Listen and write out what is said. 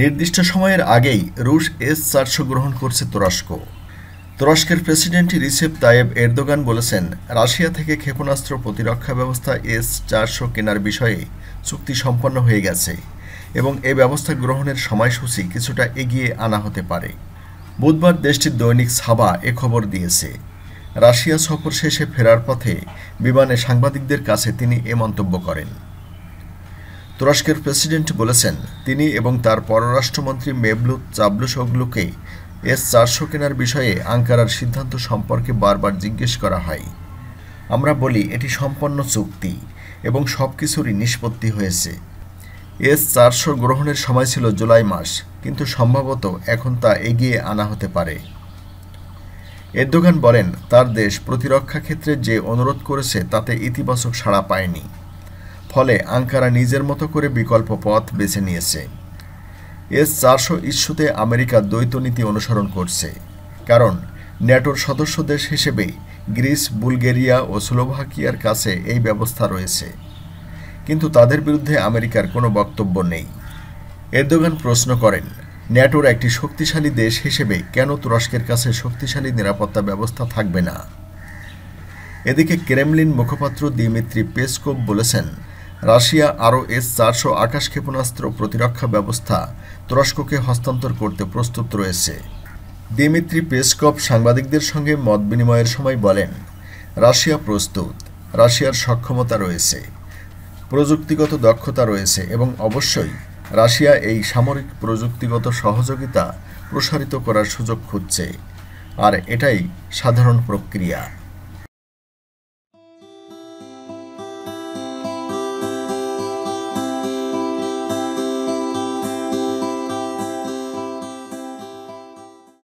নির্দিষ্ট সময়ের আগেই রুশ এস চারশো গ্রহণ করছে তুরস্ক। তুরস্কের প্রেসিডেন্ট রিসেপ তায়েব এরদোগান বলেছেন, রাশিয়া থেকে ক্ষেপণাস্ত্র প্রতিরক্ষা ব্যবস্থা এস চারশো কেনার বিষয়ে চুক্তি সম্পন্ন হয়ে গেছে এবং এ ব্যবস্থা গ্রহণের সময়সূচি কিছুটা এগিয়ে আনা হতে পারে। বুধবার দেশটির দৈনিক সাবা এ খবর দিয়েছে। রাশিয়া সফর শেষে ফেরার পথে বিমানে সাংবাদিকদের কাছে তিনি এ মন্তব্য করেন। তুরস্কের প্রেসিডেন্ট বলেছেন, তিনি এবং তার পররাষ্ট্রমন্ত্রী মেবলুত চাবলুসগলুকে এস চারশো কেনার বিষয়ে আঙ্কারার সিদ্ধান্ত সম্পর্কে বারবার জিজ্ঞেস করা হয়। আমরা বলি, এটি সম্পন্ন চুক্তি এবং সব কিছুরই নিষ্পত্তি হয়েছে। এস চারশো গ্রহণের সময় ছিল জুলাই মাস, কিন্তু সম্ভবত এখন তা এগিয়ে আনা হতে পারে। এরদোগান বলেন, তার দেশ প্রতিরক্ষা ক্ষেত্রে যে অনুরোধ করেছে তাতে ইতিবাচক সাড়া পায়নি। ফলে আঙ্কারা নিজের মতো করে বিকল্প পথ বেছে নিয়েছে। এস চারশো ইস্যুতে আমেরিকা দ্বৈত নীতি অনুসরণ করছে। কারণ, ন্যাটোর সদস্য দেশ হিসেবে গ্রিস, বুলগেরিয়া ও স্লোভাকিয়ার কাছে এই ব্যবস্থা রয়েছে। কিন্তু তাদের বিরুদ্ধে আমেরিকার কোনো বক্তব্য নেই। এরদোগান প্রশ্ন করেন, ন্যাটোর একটি শক্তিশালী দেশ হিসেবে কেন তুরস্কের কাছে শক্তিশালী নিরাপত্তা ব্যবস্থা থাকবে না? এদিকে ক্রেমলিন মুখপাত্র দিমিত্রি পেসকোভ বলেছেন রাশিয়া আরও এস চারশো আকাশ ক্ষেপণাস্ত্র প্রতিরক্ষা ব্যবস্থা তুরস্ককে হস্তান্তর করতে প্রস্তুত রয়েছে। দিমিত্রি পেসকভ সাংবাদিকদের সঙ্গে মত বিনিময়ের সময় বলেন, রাশিয়া প্রস্তুত, রাশিয়ার সক্ষমতা রয়েছে, প্রযুক্তিগত দক্ষতা রয়েছে এবং অবশ্যই রাশিয়া এই সামরিক প্রযুক্তিগত সহযোগিতা প্রসারিত করার সুযোগ খুঁজছে, আর এটাই সাধারণ প্রক্রিয়া।